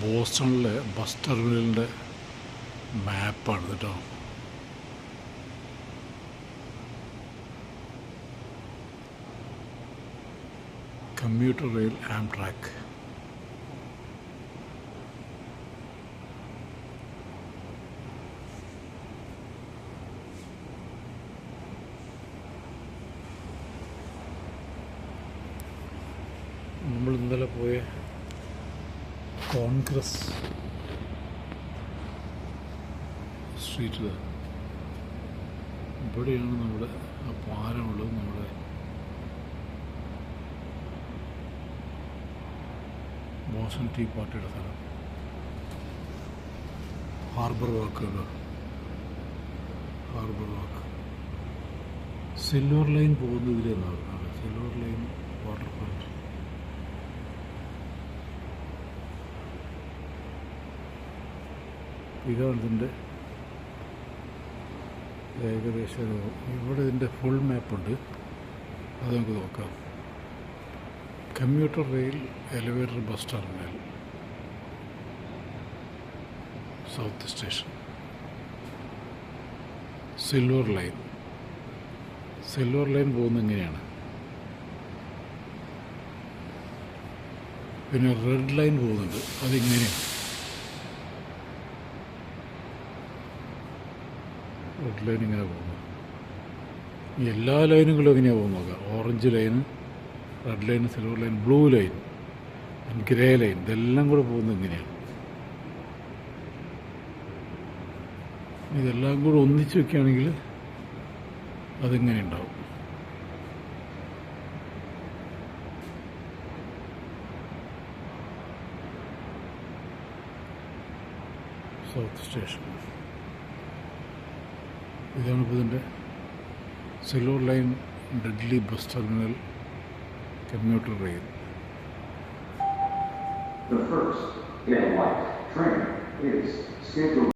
ബോസ്റ്റണിലെ bus ടെർമിനലിന്റെ മാപ്പാണ് കേട്ടോ. Computer rail ആം track നമ്മൾ ഇന്നലെ പോയ കോൺഗ്രസ്. സ്ട്രീറ്റിൽ ഇവിടെയാണ് നമ്മുടെ ആ പാലമുള്ളത് നമ്മുടെ ബോസൺ ടീ പാർട്ടിയുടെ സ്ഥലം. Harbour walk harbour walk. Silver line പോകുന്നതിലെന്നാണ് പറഞ്ഞത് സിൽവർ ലൈൻ വാട്ടർ ഫ്രണ്ട് ഇതാണ് ഇതിന്റെ ഏകദേശം ഇവിടെ ഇതിന്റെ ഫുൾ മാപ്പുണ്ട് അത് നമുക്ക് നോക്കാം. Commuter rail elevator bus terminal south station silver line silver line പോകുന്നത് ഇങ്ങനെയാണ്. പിന്നെ റെഡ് ലൈൻ പോകുന്നുണ്ട് അതിങ്ങനെയാണ്. റെഡ് ലൈൻ ഇങ്ങനെ ഈ എല്ലാ ലൈനുകളും ഇങ്ങനെ പോകുന്നത്. Orange line red line silver line blue line grey line ഇതെല്ലാം കൂടെ പോകുന്നത് ഇങ്ങനെയാണ്. ഇതെല്ലാം കൂടെ ഒന്നിച്ച് വെക്കുകയാണെങ്കിൽ അതിങ്ങനെ ഉണ്ടാവും. സൗത്ത് സ്റ്റേഷൻ ഇതാണ് ഇപ്പോൾ ഇതിന്റെ silver line Dudley bus terminal commuter rail. The first in light train is scheduled